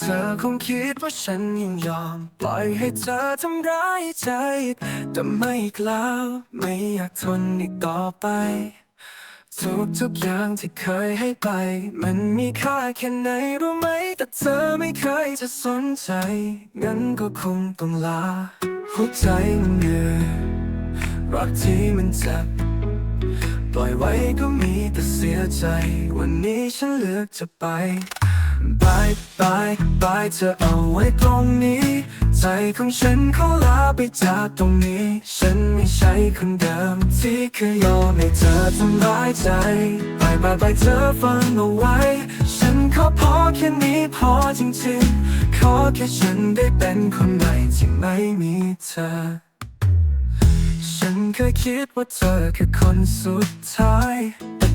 เธอคงคิดว่าฉันยังยอม ปล่อยให้เธอทำร้ายใจ แต่ไม่อีกแล้วไม่อยากทนอีกต่อไป ทุกทุกอย่างที่เคยให้ไป มันมีค่าแค่ไหนรู้ไหม แต่เธอไม่เคยจะสนใจ งั้นก็คงต้องลา หัวใจมันเหนื่อยรักที่มันเจ็บปล่อยไว้ก็มีแต่เสียใจ วันนี้ฉันเลือกจะไป บายบายบายเธอเอาไว้ตรงนี้ ใจของฉันขอลาไปจากตรงนี้ ฉันไม่ใช่คนเดิม ที่เคยยอมให้เธอทำร้ายใจบายบายบายเธอฟังเอาไว้ ฉันขอพอแค่นี้พอจริงๆ ขอแค่ฉันได้เป็นคนใหม่ที่ไม่มีเธอ ฉันเคยคิดว่าเธอคือคนสุดท้าย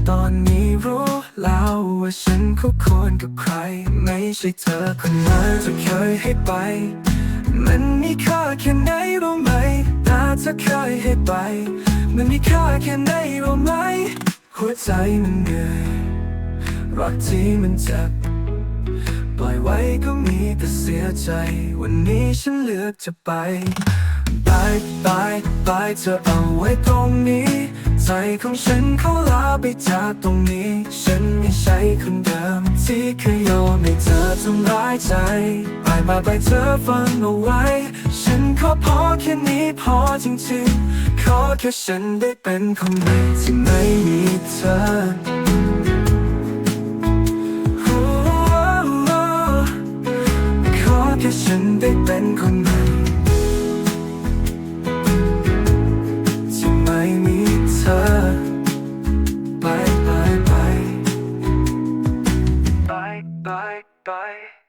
ตอนนี้รู้แล้วว่าฉันคู่ควรกับใคร ไม่ใช่เธอคนนั้นที่เคยให้ไป มันมีค่าแค่ไหนรู้ไหมต่เธอเคยให้ไป มันมีค่าแค่ไหนรู้ไหม หัวใจมันเหนื่อยรักที่มันเจ็บปล่อยไว้ก็มีแต่เสียใจ วันนี้ฉันเลือกจะไปบายบายบายเธอเอาไว้ตรงนี้ ใจของฉันเขอลาไปจากตรงนี้ ฉันไม่ใช่คนเดิม ที่เคยยอมให้เธอทำร้ายใจบายบายบายเธอฟังเอาไว้ ฉันขอพอแค่นี้พอจริงๆ ขอแค่ฉันได้เป็นคนใหม่ที่ไม่มีเธอขอแค่ฉันได้เป็นคนใหม่ที่ ไ